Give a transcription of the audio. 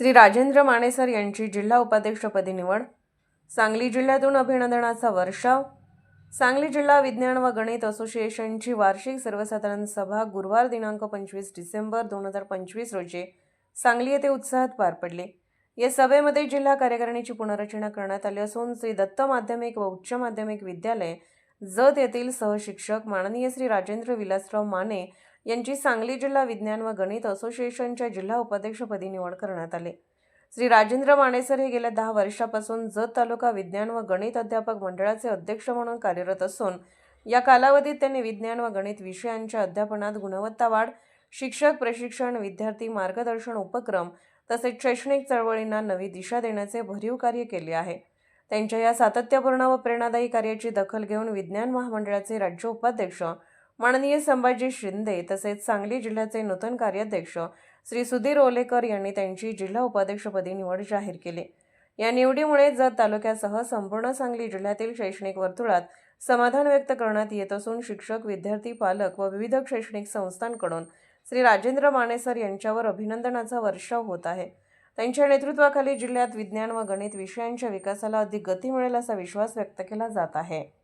श्री राजेंद्र मानेसर यांची जिल्हा उपाध्यक्षपदी निवड सांगली जिल्ह्यातून अभिनंदनाचा वर्षाव सांगली जिल्हा विज्ञान व गणित असोसिएशनची वार्षिक सर्वसाधारण सभा गुरुवार दिनांक पंचवीस डिसेंबर दोन हजार पंचवीस रोजी सांगली येथे उत्साहात पार पडली. या सभेमध्ये जिल्हा कार्यकारिणीची पुनर्रचना करण्यात आली असून श्री दत्त माध्यमिक व उच्च माध्यमिक विद्यालय जत येथील सहशिक्षक माननीय श्री राजेंद्र विलासराव माने यांची सांगली जिल्हा विज्ञान व गणित असोसिएशनच्या जिल्हा उपाध्यक्षपदी निवड करण्यात आली. श्री राजेंद्र मानेसर हे गेल्या दहा वर्षापासून जत तालुका विज्ञान व गणित अध्यापक मंडळाचे अध्यक्ष म्हणून कार्यरत असून या कालावधीत त्यांनी विज्ञान व गणित विषयांच्या अध्यापनात गुणवत्ता वाढ शिक्षक प्रशिक्षण विद्यार्थी मार्गदर्शन उपक्रम तसेच शैक्षणिक चळवळींना नवी दिशा देण्याचे भरीव कार्य केले आहे. त्यांच्या या सातत्यपूर्ण व प्रेरणादायी कार्याची दखल घेऊन विज्ञान महामंडळाचे राज्य उपाध्यक्ष माननीय संभाजी शिंदे तसेच सांगली जिल्ह्याचे नूतन कार्याध्यक्ष श्री सुधीर ओलेकर यांनी त्यांची जिल्हा उपाध्यक्षपदी निवड जाहीर केली. या निवडीमुळे जत तालुक्यासह संपूर्ण सांगली जिल्ह्यातील शैक्षणिक वर्तुळात समाधान व्यक्त करण्यात येत असून शिक्षक विद्यार्थी पालक व विविध शैक्षणिक संस्थांकडून श्री राजेंद्र मानेसर यांच्यावर अभिनंदनाचा वर्षाव होत आहे. त्यांच्या नेतृत्वाखाली जिल्ह्यात विज्ञान व गणित विषयांच्या विकासाला अधिक गती मिळेल असा विश्वास व्यक्त केला जात आहे.